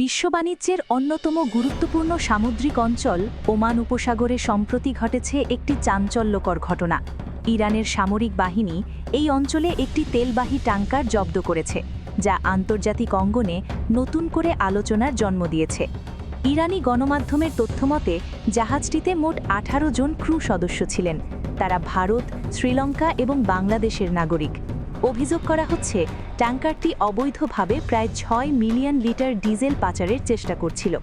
বিশ্ব বাণিজ্যের অন্যতম গুরুত্বপূর্ণ সামুদ্রিক অঞ্চল ওমান উপসাগরে সম্প্রতি ঘটেছে একটি চাঞ্চল্যকর ঘটনা। ইরানের সামরিক বাহিনী এই অঞ্চলে একটি তেলবাহী ট্যাঙ্কার জব্দ করেছে, যা আন্তর্জাতিক অঙ্গনে নতুন করে আলোচনার জন্ম দিয়েছে। ইরানি গণমাধ্যমের তথ্যমতে, জাহাজটিতে মোট আঠারো জন ক্রু সদস্য ছিলেন। তারা ভারত, শ্রীলঙ্কা এবং বাংলাদেশের নাগরিক। অভিযোগ করা হচ্ছে, ট্যাঙ্কারটি অবৈধভাবে প্রায় ছয় মিলিয়ন লিটার ডিজেল পাচারের চেষ্টা করছিল।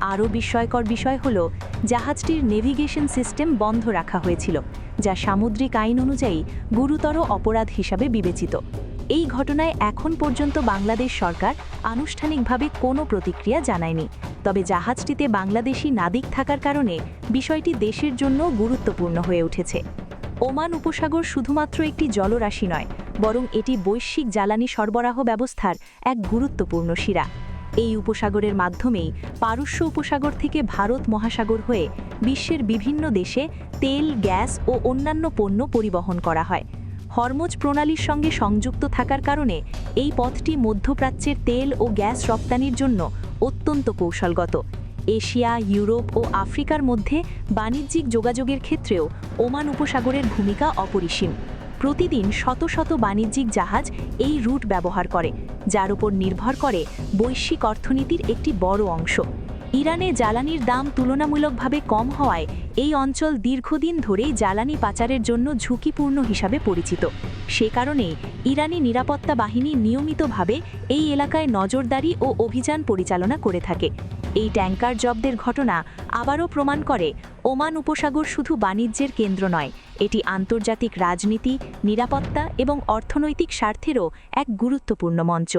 আরও বিস্ময়কর বিষয় হল, জাহাজটির নেভিগেশন সিস্টেম বন্ধ রাখা হয়েছিল, যা সামুদ্রিক আইন অনুযায়ী গুরুতর অপরাধ হিসাবে বিবেচিত। এই ঘটনায় এখন পর্যন্ত বাংলাদেশ সরকার আনুষ্ঠানিকভাবে কোনো প্রতিক্রিয়া জানায়নি। তবে জাহাজটিতে বাংলাদেশি নাবিক থাকার কারণে বিষয়টি দেশের জন্য গুরুত্বপূর্ণ হয়ে উঠেছে। ওমান উপসাগর শুধুমাত্র একটি জলরাশি নয়, বরং এটি বৈশ্বিক জ্বালানি সরবরাহ ব্যবস্থার এক গুরুত্বপূর্ণ শিরা। এই উপসাগরের মাধ্যমেই পারস্য উপসাগর থেকে ভারত মহাসাগর হয়ে বিশ্বের বিভিন্ন দেশে তেল, গ্যাস ও অন্যান্য পণ্য পরিবহন করা হয়। হরমোজ প্রণালীর সঙ্গে সংযুক্ত থাকার কারণে এই পথটি মধ্যপ্রাচ্যের তেল ও গ্যাস রপ্তানির জন্য অত্যন্ত কৌশলগত। এশিয়া, ইউরোপ ও আফ্রিকার মধ্যে বাণিজ্যিক যোগাযোগের ক্ষেত্রেও ওমান উপসাগরের ভূমিকা অপরিসীম। প্রতিদিন শত শত বাণিজ্যিক জাহাজ এই রুট ব্যবহার করে, যার উপর নির্ভর করে বৈশ্বিক অর্থনীতির একটি বড় অংশ। ইরানে জ্বালানির দাম তুলনামূলকভাবে কম হওয়ায় এই অঞ্চল দীর্ঘদিন ধরেই জ্বালানি পাচারের জন্য ঝুঁকিপূর্ণ হিসাবে পরিচিত। সে কারণেই ইরানি নিরাপত্তা বাহিনী নিয়মিতভাবে এই এলাকায় নজরদারি ও অভিযান পরিচালনা করে থাকে। এই ট্যাঙ্কার জব্দের ঘটনা আবারও প্রমাণ করে ওমান উপসাগর শুধু বাণিজ্যের কেন্দ্র নয়, এটি আন্তর্জাতিক রাজনীতি, নিরাপত্তা এবং অর্থনৈতিক স্বার্থেরও এক গুরুত্বপূর্ণ মঞ্চ।